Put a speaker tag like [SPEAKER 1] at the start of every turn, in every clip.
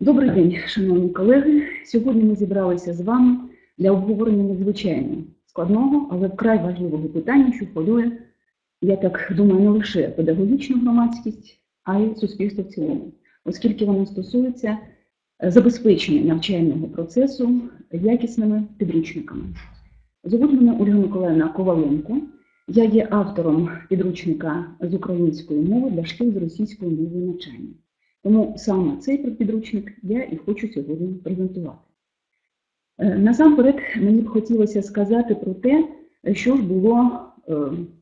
[SPEAKER 1] Добрий день, шановні колеги. Сьогодні ми зібралися з вами для обговорення надзвичайно складного, але вкрай важливого питання, що хвилює, я так думаю, не лише педагогічну громадськість, а й суспільство в цілому, оскільки воно стосується забезпечення навчального процесу якісними підручниками. Звуть мене Ольга Миколаївна Коваленко. Я є автором підручника з української мови для шкіл з російською мовою навчання. Тому саме цей підручник я і хочу сьогодні презентувати. Е, Насамперед, мені б хотілося сказати про те, що ж було е,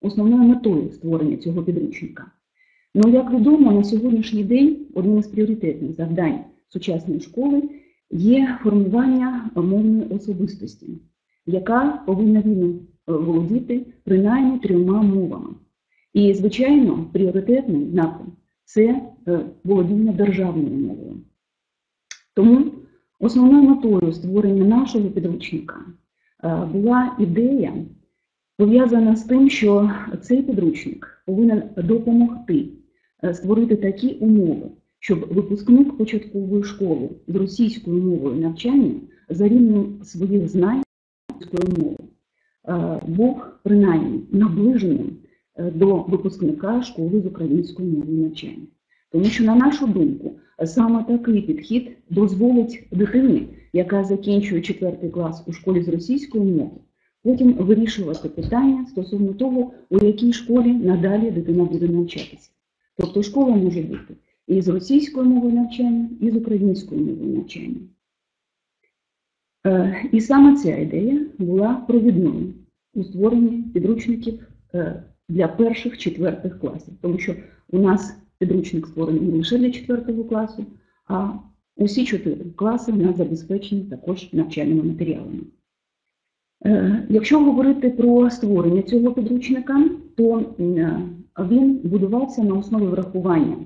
[SPEAKER 1] основною метою створення цього підручника. Ну, як відомо, на сьогоднішній день одним із пріоритетних завдань сучасної школи є формування мовної особистості, яка повинна вільно е, володіти принаймні трьома мовами. І, звичайно, пріоритетний напрям це е, володіння державною мовою. Тому основною метою створення нашого підручника е, була ідея, пов'язана з тим, що цей підручник повинен допомогти е, створити такі умови, щоб випускник початкової школи з російською мовою навчання за рівнем своїх знань російської мови був принаймні наближеним до випускника школи з українською мовою навчання. Тому що, на нашу думку, саме такий підхід дозволить дитині, яка закінчує 4 клас у школі з російської мови, потім вирішувати питання стосовно того, у якій школі надалі дитина буде навчатися. Тобто школа може бути і з російською мовою навчання, і з українською мовою навчання. Е, І саме ця ідея була провідною у створенні підручників е, для перших четвертих класів, тому що у нас підручник створений не лише для 4 класу, а усі 4 класи в нас забезпечені також навчальними матеріалами. Е, Якщо говорити про створення цього підручника, то е, він будувався на основі врахування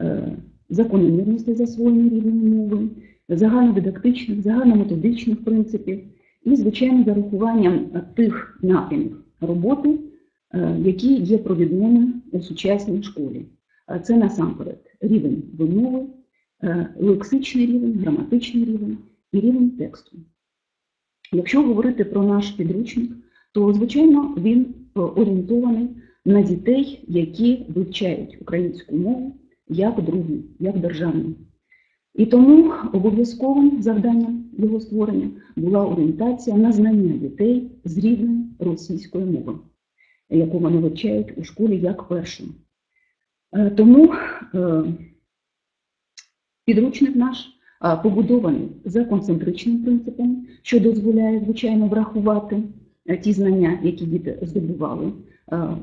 [SPEAKER 1] е, закономірностей засвоєння рідної мови, загальнодидактичних, загальнометодичних принципів і, звичайно, за рахуванням тих напрямів роботи, які є провідними у сучасній школі. Це насамперед рівень вимови, е, лексичний рівень, граматичний рівень і рівень тексту. Якщо говорити про наш підручник, то, звичайно, він е, орієнтований на дітей, які вивчають українську мову як другу, як державну. І тому обов'язковим завданням його створення була орієнтація на знання дітей з рідної російської мови, яку вони вивчають у школі як першу. Е, Тому е, підручник наш е, побудований за концентричним принципом, що дозволяє, звичайно, врахувати ті знання, які діти здобували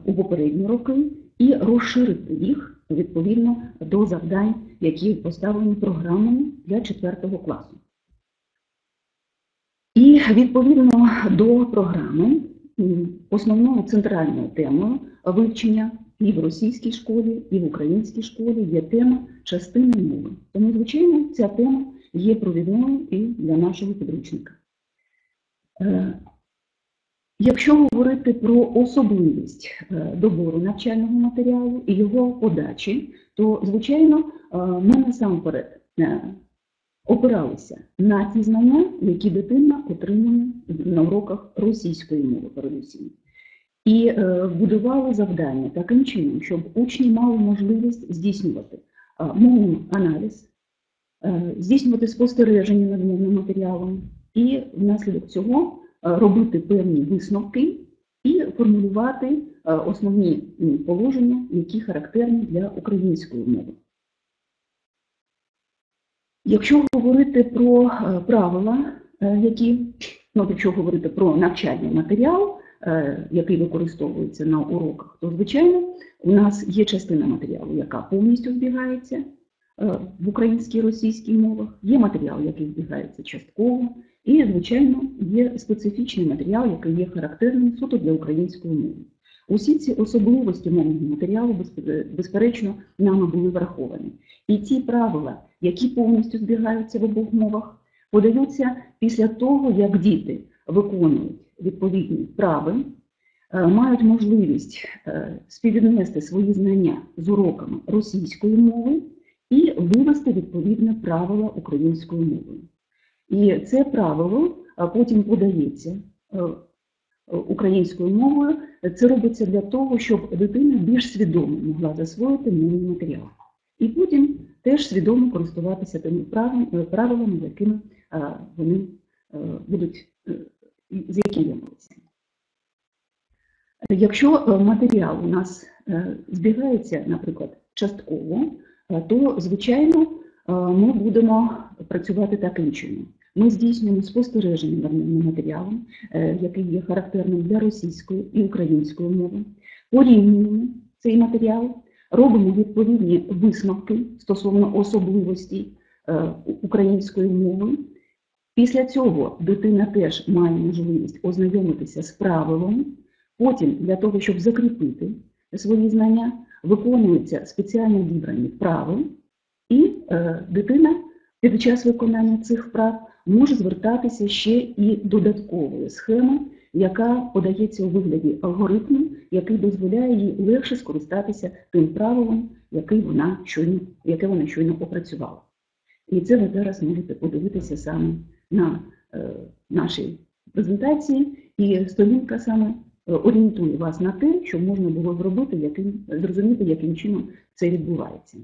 [SPEAKER 1] у попередні роки, і розширити їх відповідно до завдань, які поставлені програмами для 4 класу. І відповідно до програми основною центральною темою вивчення і в російській школі, і в українській школі є тема частини мови. Тому, звичайно, ця тема є провідною і для нашого підручника. Е, Якщо говорити про особливість е, добору навчального матеріалу і його подачі, то, звичайно, е, ми насамперед опиралися на ті знання, які дитина отримує на уроках російської мови, передусім. І е, будували завдання таким чином, щоб учні мали можливість здійснювати мовний аналіз, е, здійснювати спостереження над мовним матеріалом, і внаслідок цього е, робити певні висновки і формулювати основні положення, які характерні для української мови. Якщо говорити про е, правила, е, які, ну, якщо говорити про навчальний матеріал, е, який використовується на уроках, то, звичайно, у нас є частина матеріалу, яка повністю збігається в українській і російській мовах, є матеріал, який збігається частково, і, звичайно, є специфічний матеріал, який є характерним суто для української мови. Усі ці особливості мовного матеріалу, безпе- безперечно, нами були враховані. І ті правила, які повністю збігаються в обох мовах, подаються після того, як діти виконують відповідні вправи, е, мають можливість е, співвіднести свої знання з уроками російської мови і вивести відповідне правило українською мовою. І це правило потім подається е, українською мовою. Це робиться для того, щоб дитина більш свідомо могла засвоїти мовний матеріал. І потім теж свідомо користуватися тими правилами, якими вони е, будуть, е, з якими мовиться. Якщо е, матеріал у нас е, збігається, наприклад, частково, е, то, звичайно, е, ми будемо працювати таким чином. Ми здійснюємо спостереження над мовним матеріалом, е, який є характерним для російської і української мови, порівнюємо цей матеріал, робимо відповідні висновки стосовно особливостей е, української мови. Після цього дитина теж має можливість ознайомитися з правилом. Потім, для того, щоб закріпити свої знання, виконуються спеціально вибрані вправи, і е, дитина під час виконання цих вправ може звертатися ще і додатковою схемою, яка подається у вигляді алгоритму, який дозволяє їй легше скористатися тим правилом, який вона щойно, яке вона щойно опрацювала. І це ви зараз можете подивитися саме на е, нашій презентації, і сторінка саме е, орієнтує вас на те, що можна було зробити, яким, зрозуміти, яким чином це відбувається.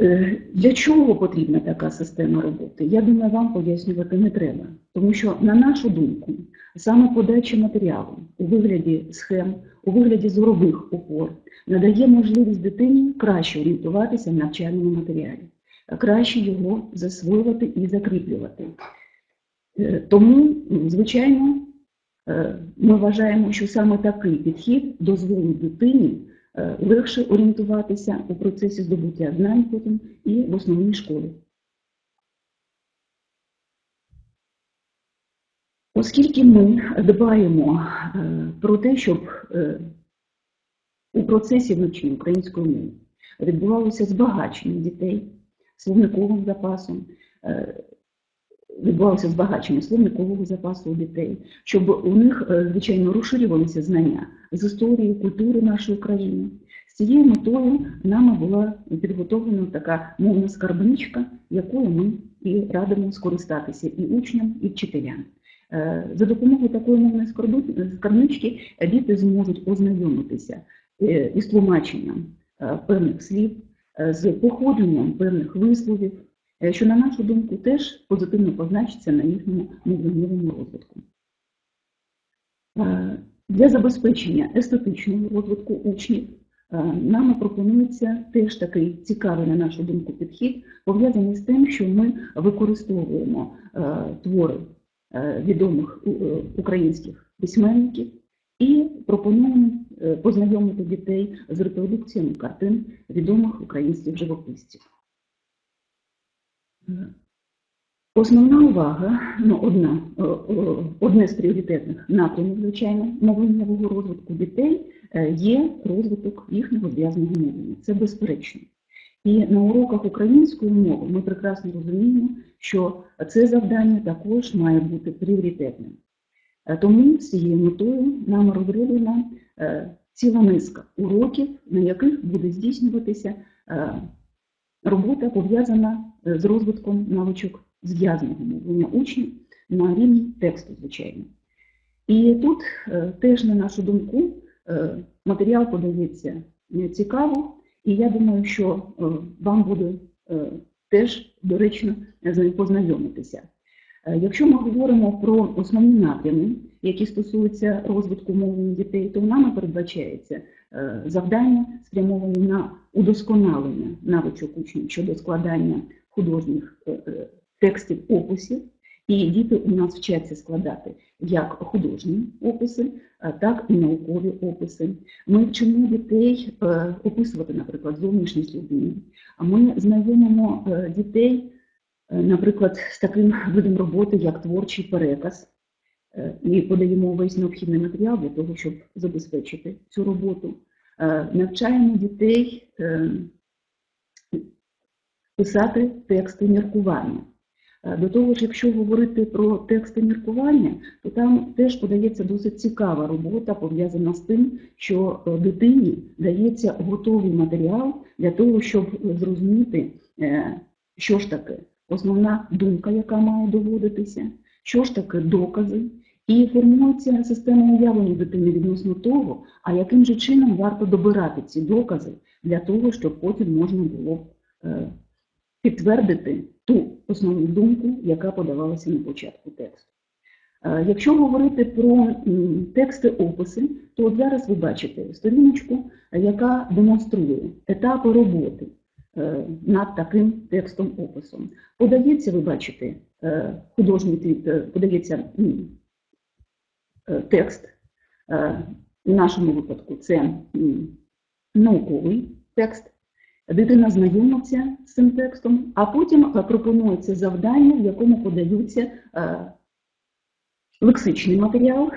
[SPEAKER 1] Е, Для чого потрібна така система роботи? Я думаю, вам пояснювати не треба. Тому що, на нашу думку, саме подача матеріалу у вигляді схем, у вигляді зорових опор надає можливість дитині краще орієнтуватися в навчальному матеріалі, краще його засвоювати і закріплювати. Е, Тому, звичайно, е, ми вважаємо, що саме такий підхід дозволить дитині легше орієнтуватися у процесі здобуття знань потім і в основній школі. Оскільки ми дбаємо е, про те, щоб е, у процесі вивчення української мови відбувалося збагачення дітей словниковим запасом, е, відбувалося збагачення словникового запасу у дітей, щоб у них, е, звичайно, розширювалися знання з історії, культури нашої країни. З цією метою нами була підготовлена така мовна скарбничка, якою ми і радимо скористатися і учням, і вчителям. Е, За допомогою такої мовної скарбнички діти зможуть ознайомитися е, із тлумаченням певних слів, з походженням певних висловів, що, на нашу думку, теж позитивно позначиться на їхньому мовленнєвому розвитку. Е, Для забезпечення естетичного розвитку учнів е, нами пропонується теж такий цікавий, на нашу думку, підхід, пов'язаний з тим, що ми використовуємо е, твори е, відомих е, українських письменників і пропонуємо е, познайомити дітей з репродукціями картин відомих українських живописців. Е, Основна увага, ну, одна, е, е, одне з пріоритетних напрямів, звичайно, мовленнєвого розвитку дітей є розвиток їхнього зв'язного мовлення. Це безперечно. І на уроках української мови ми прекрасно розуміємо, що це завдання також має бути пріоритетним. Тому з цією метою нам розроблена ціла низка уроків, на яких буде здійснюватися робота пов'язана з розвитком навичок зв'язаного мовлення учнів на рівні тексту, звичайно. І тут е, теж, на нашу думку, е, матеріал подається е, цікаво, і я думаю, що е, вам буде е, теж доречно з ним познайомитися. Е, Якщо ми говоримо про основні напрями, які стосуються розвитку мовлення дітей, то нами передбачається е, завдання, спрямовані на удосконалення навичок учнів щодо складання художніх е, е, текстів описів. І діти у нас вчаться складати як художні описи, так і наукові описи. Ми вчимо дітей е, описувати, наприклад, зовнішність людини. Ми знайомимо дітей, наприклад, з таким видом роботи, як творчий переказ, і подаємо весь необхідний матеріал для того, щоб забезпечити цю роботу. Навчаємо дітей писати тексти міркування. Е, До того ж, якщо говорити про тексти міркування, то там теж подається досить цікава робота, пов'язана з тим, що е, дитині дається готовий матеріал для того, щоб зрозуміти, е, що ж таке основна думка, яка має доводитися, що ж таке докази, і формується система уявлення дитини відносно того, а яким же чином варто добирати ці докази для того, щоб потім можна було підтвердити ту основну думку, яка подавалася на початку тексту. Е, Якщо говорити про тексти описи, то от зараз ви бачите сторіночку, яка демонструє етапи роботи е, над таким текстом описом. Подається, ви бачите, е, художній твіт, подається текст. В нашому випадку це науковий текст. Дитина знайомиться з цим текстом, а потім пропонується завдання, в якому подаються е, лексичний матеріал,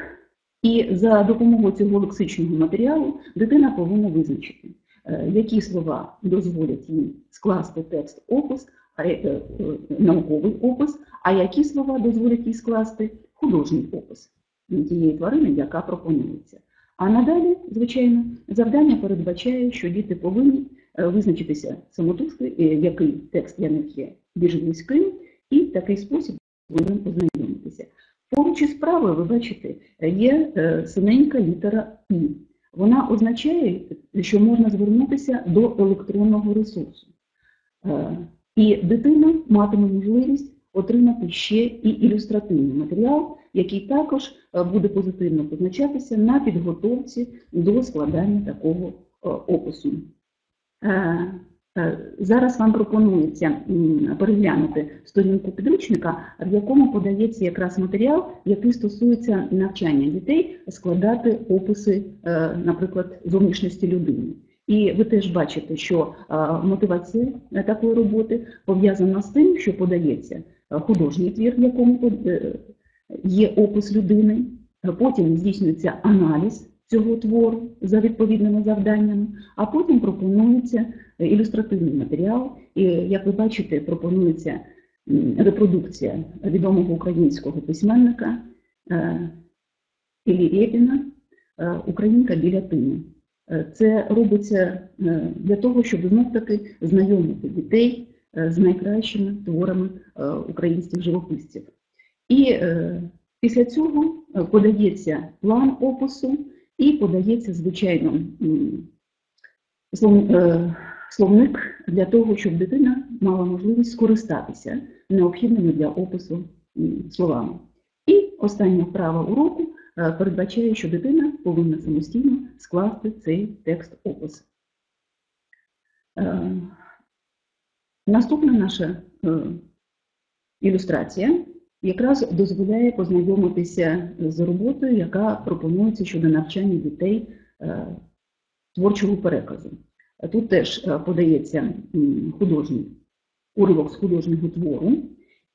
[SPEAKER 1] і за допомогою цього лексичного матеріалу дитина повинна визначити, е, які слова дозволять їй скласти текст опис, е, науковий опис, а які слова дозволять їй скласти художній опис тієї тварини, яка пропонується. А надалі, звичайно, завдання передбачає, що діти повинні визначитися самотужки, е, який текст для них є більш близьким, і такий спосіб ним познайомитися. Поруч із справою, ви бачите, є е, синенька літера І. Вона означає, що можна звернутися до електронного ресурсу. Е, І дитина матиме можливість отримати ще і ілюстративний матеріал, який також е, буде позитивно позначатися на підготовці до складання такого е, опису. Е, е, Зараз вам пропонується переглянути сторінку підручника, в якому подається якраз матеріал, який стосується навчання дітей складати описи, е, наприклад, зовнішності людини. І ви теж бачите, що мотивація такої роботи пов'язана з тим, що подається художній твір, в якому є опис людини, потім здійснюється аналіз цього твору за відповідними завданнями, а потім пропонується е, ілюстративний матеріал. І, як ви бачите, пропонується репродукція відомого українського письменника е, Іллі Рєпіна е, Українка біля тини. Е, Це робиться для того, щоб знов таки знайомити дітей з найкращими творами українських живописців. І після цього подається план опису і подається, звичайно, е, словник для того, щоб дитина мала можливість скористатися необхідними для опису словами. І остання вправа уроку е, передбачає, що дитина повинна самостійно скласти цей текст опису. Е, Наступна наша ілюстрація якраз дозволяє познайомитися з роботою, яка пропонується щодо навчання дітей е, творчого переказу. Тут теж е, подається художній уривок з художнього твору,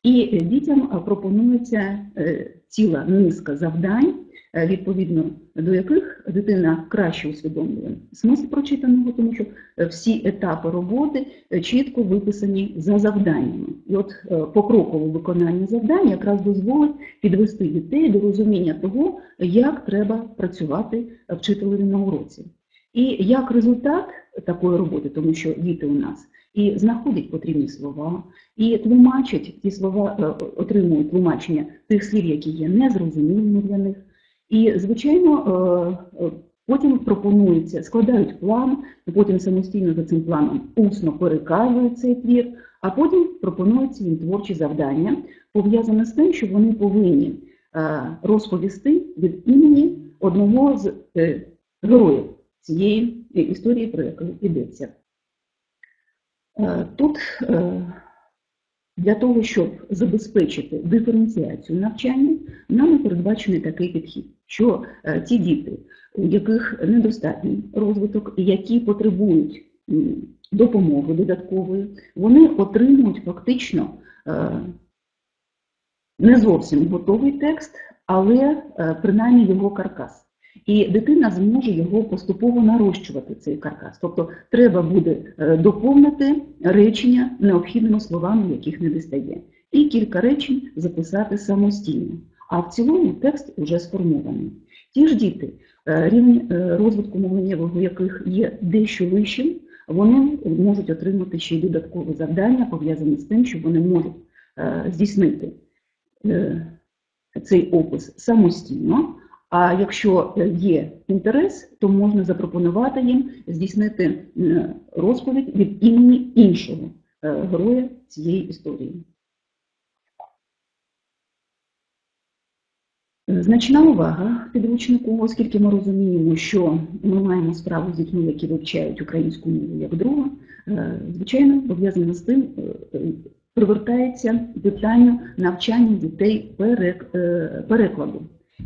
[SPEAKER 1] і е, дітям пропонується ціла низка завдань, відповідно до яких дитина краще усвідомлює смисл прочитаного, тому що е, всі етапи роботи е, чітко виписані за завданнями. І от е, покрокове виконання завдань якраз дозволить підвести дітей до розуміння того, як треба працювати вчителеві на уроці. І як результат такої роботи, тому що діти у нас і знаходять потрібні слова, і тлумачать ті слова, е, отримують тлумачення тих слів, які є незрозумілими для них. І, звичайно, е, е, потім пропонується, складають план, потім самостійно за цим планом усно переказують цей твір, а потім пропонуються їм творчі завдання, пов'язане з тим, що вони повинні е, розповісти від імені одного з героїв цієї історії, про яку йдеться. Тут для того, щоб забезпечити диференціацію навчання, нами передбачений такий підхід, що е, ті діти, у яких недостатній розвиток, які потребують допомоги додаткової, вони отримують фактично е, не зовсім готовий текст, але е, принаймні його каркас. І дитина зможе його поступово нарощувати, цей каркас. Тобто треба буде е, доповнити речення необхідними словами, яких не достає. і кілька речень записати самостійно. А в цілому текст вже сформований. Ті ж діти, е, рівень розвитку мовленнєвого яких є дещо вищим, вони можуть отримати ще й додаткові завдання, пов'язані з тим, що вони можуть е, здійснити цей опис самостійно. А якщо е, є інтерес, то можна запропонувати їм здійснити е, розповідь від імені іншого е, героя цієї історії. Значна увага підручнику, оскільки ми розуміємо, що ми маємо справу з дітьми, які вивчають українську мову як другу, е, звичайно, пов'язано з тим, привертається питання навчання дітей перекладу.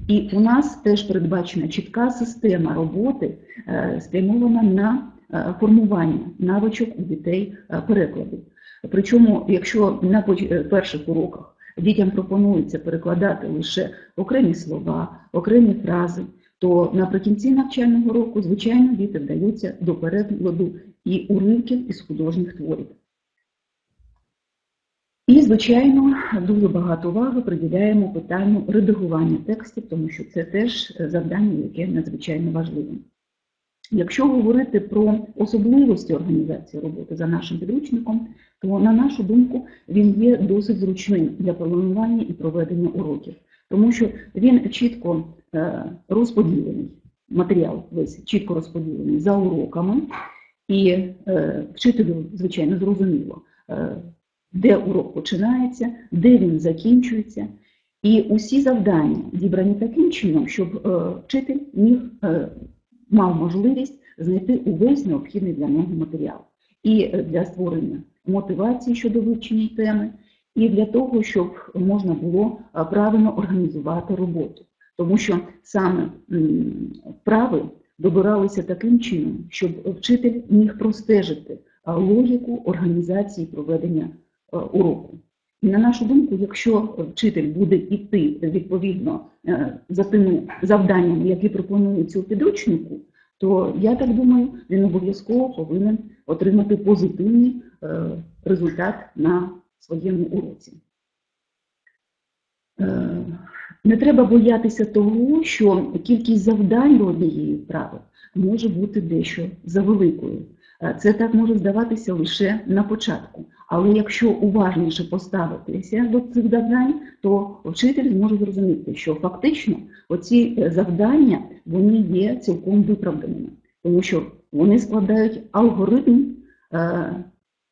[SPEAKER 1] І у нас теж передбачена чітка система роботи, е, спрямована на е, формування навичок у дітей е, перекладу. Причому, якщо на перших уроках дітям пропонується перекладати лише окремі слова, окремі фрази, то наприкінці навчального року, звичайно, діти вдаються до перекладу і уривків із художніх творів. І, звичайно, дуже багато уваги приділяємо питанню редагування текстів, тому що це теж завдання, яке надзвичайно важливе. Якщо говорити про особливості організації роботи за нашим підручником, то, на нашу думку, він є досить зручним для планування і проведення уроків, тому що він чітко е, розподілений, матеріал весь чітко розподілений за уроками, і е, вчителю, звичайно, зрозуміло, е, де урок починається, де він закінчується. І усі завдання зібрані таким чином, щоб е, вчитель міг е, мав можливість знайти увесь необхідний для нього матеріал і для створення мотивації щодо вивчення теми, і для того, щоб можна було е, правильно організувати роботу. Тому що саме вправи добиралися таким чином, щоб вчитель міг простежити логіку організації проведення уроку. І на нашу думку, якщо вчитель буде йти відповідно е, за тими завданнями, які пропонуються у підручнику, то я так думаю, він обов'язково повинен отримати позитивний е, результат на своєму уроці. Е, Не треба боятися того, що кількість завдань до однієї вправи може бути дещо завеликою. Е, Це так може здаватися лише на початку. Але якщо уважніше поставитися до цих завдань, то вчитель зможе зрозуміти, що фактично оці е, завдання вони є цілком виправданими, тому що вони складають алгоритм е,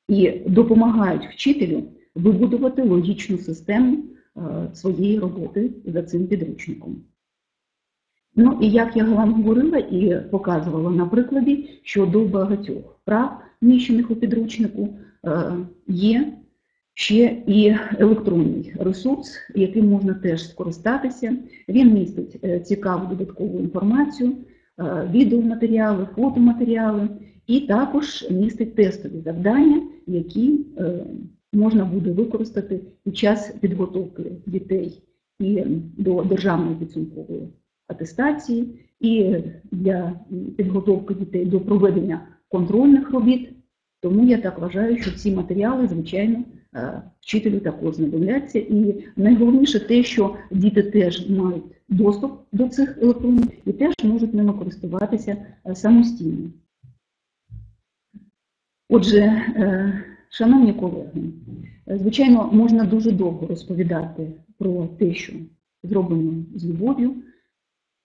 [SPEAKER 1] і допомагають вчителю вибудувати логічну систему своєї роботи за цим підручником. Ну і як я вам говорила і показувала на прикладі, що до багатьох прав, вміщених у підручнику, е, є ще і електронний ресурс, яким можна теж скористатися. Він містить е, цікаву додаткову інформацію, е, відеоматеріали, фотоматеріали, і також містить тестові завдання, які можна буде використати під час підготовки дітей і до державної підсумкової атестації, і для підготовки дітей до проведення контрольних робіт. Тому я так вважаю, що ці матеріали, звичайно, е, вчителю також знадобляться. І найголовніше те, що діти теж мають доступ до цих електронів і теж можуть ними користуватися е, самостійно. Отже, е, шановні колеги, звичайно, можна дуже довго розповідати про те, що зроблено з любов'ю,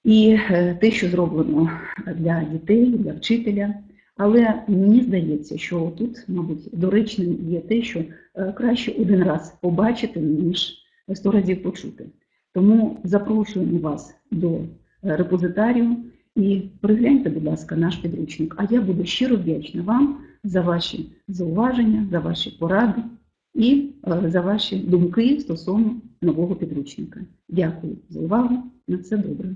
[SPEAKER 1] і е, те, що зроблено для дітей, для вчителя. Але мені здається, що тут, мабуть, доречним є те, що е, краще один раз побачити, ніж сто разів почути. Тому запрошуємо вас до е, репозитарію і перегляньте, будь ласка, наш підручник. А я буду щиро вдячна вам за ваші зауваження, за ваші поради і за ваші думки стосовно нового підручника. Дякую за увагу. На все добре.